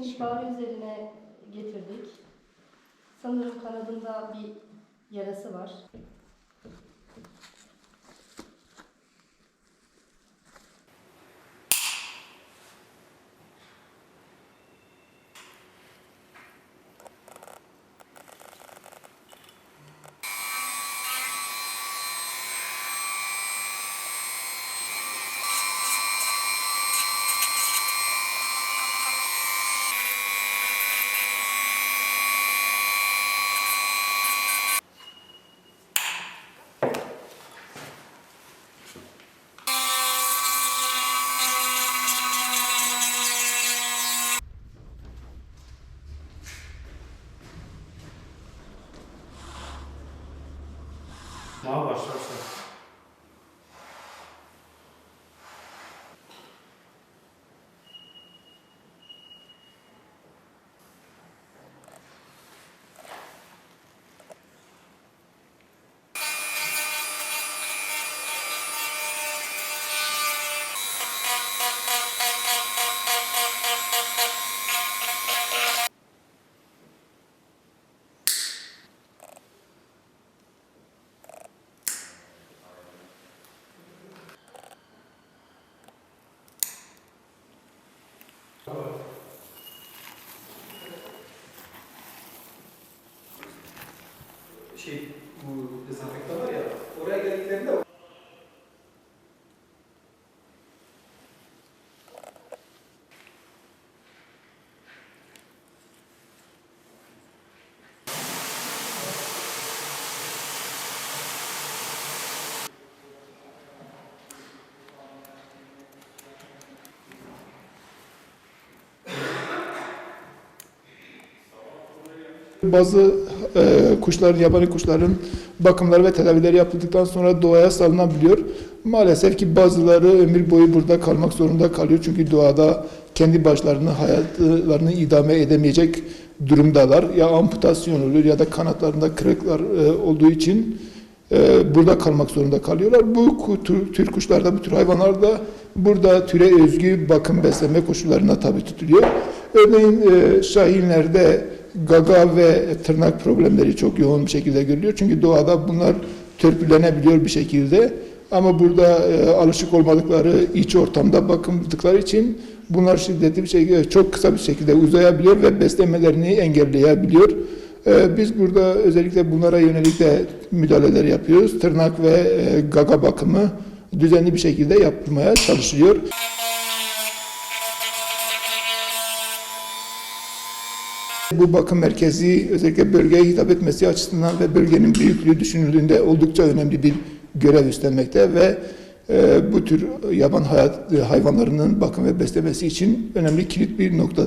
ihbarı üzerine getirdik. Sanırım kanadında bir yarası var. Ja, 收拾 şey bu dezenfektan var ya oraya geldiklerinde Bazı e, kuşların, yabani kuşların bakımları ve tedavileri yapıldıktan sonra doğaya salınabiliyor. Maalesef ki bazıları ömür boyu burada kalmak zorunda kalıyor. Çünkü doğada kendi başlarını, hayatlarını idame edemeyecek durumdalar. Ya amputasyon oluyor ya da kanatlarında kırıklar e, olduğu için e, burada kalmak zorunda kalıyorlar. Bu tür, tür kuşlarda, bu tür hayvanlarda burada türe özgü bakım besleme koşullarına tabi tutuluyor. Örneğin e, şahinlerde gaga ve tırnak problemleri çok yoğun bir şekilde görülüyor. Çünkü doğada bunlar törpülenebiliyor bir şekilde. Ama burada e, alışık olmadıkları iç ortamda bakıldıkları için bunlar şiddetli bir şekilde çok kısa bir şekilde uzayabiliyor ve beslemelerini engelleyebiliyor. E, biz burada özellikle bunlara yönelik de müdahaleler yapıyoruz. Tırnak ve e, gaga bakımı düzenli bir şekilde yapılmaya çalışılıyor. Bu bakım merkezi özellikle bölgeye hitap etmesi açısından ve bölgenin büyüklüğü düşünüldüğünde oldukça önemli bir görev üstlenmekte ve e, bu tür yaban hayat, hayvanlarının bakım ve beslemesi için önemli kilit bir noktadır.